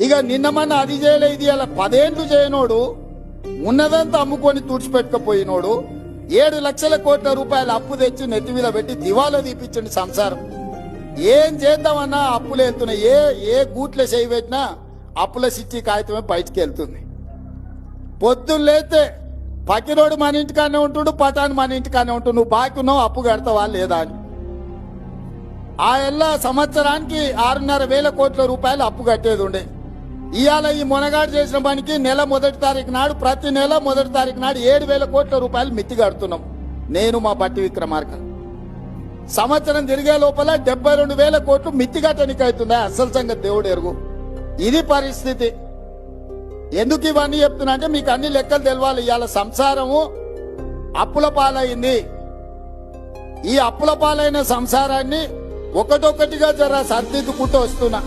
ఇక నిన్న మన అది చేయలే ఇది అలా పదేండ్లు చేయనోడు ఉన్నదంతా అమ్ముకొని తుడిచిపెట్టుకపోయినోడు ఏడు లక్షల కోట్ల రూపాయల అప్పు తెచ్చి నెత్తి మీద పెట్టి దివాలా తీపించండి సంసారం. ఏం చేద్దామన్నా అప్పులు వెళ్తున్నాయి ఏ ఏ గూట్ల చేయి పెట్టినా అప్పుల సిట్టి కాగితమే బయటికి వెళ్తుంది. పొద్దున్న లేతే పకిరోడు మన ఇంటికానే ఉంటుడు పటాన్ మన ఇంటికానే ఉంటుండు నువ్వు బాకీ ఉన్నావు అప్పు కడతావా లేదా అని. ఆ ఎల్ల సంవత్సరానికి ఆరున్నర వేల కోట్ల రూపాయలు అప్పు కట్టేది ఉండే. ఇవాళ ఈ మునగాడు చేసిన పనికి నెల మొదటి తారీఖు నాడు ప్రతి నెల మొదటి తారీఖు నాడు ఏడు వేల కోట్ల రూపాయలు మిత్తి కడుతున్నాం. నేను మా బట్టి విక్రమార్క. సంవత్సరం తిరిగే లోపల డెబ్బై రెండు వేల కోట్లు మిత్తి కట్టనికి అవుతుందా అసలు సంగతి దేవుడు ఎరుగు. ఇది పరిస్థితి. ఎందుకు ఇవన్నీ చెప్తున్నా అంటే మీకు అన్ని లెక్కలు తెలవాలి. ఇవాళ సంసారము అప్పుల పాలైంది. ఈ అప్పుల పాలైన సంసారాన్ని ఒకటొకటిగా జర సర్దిద్దుకుంటూ వస్తున్నా.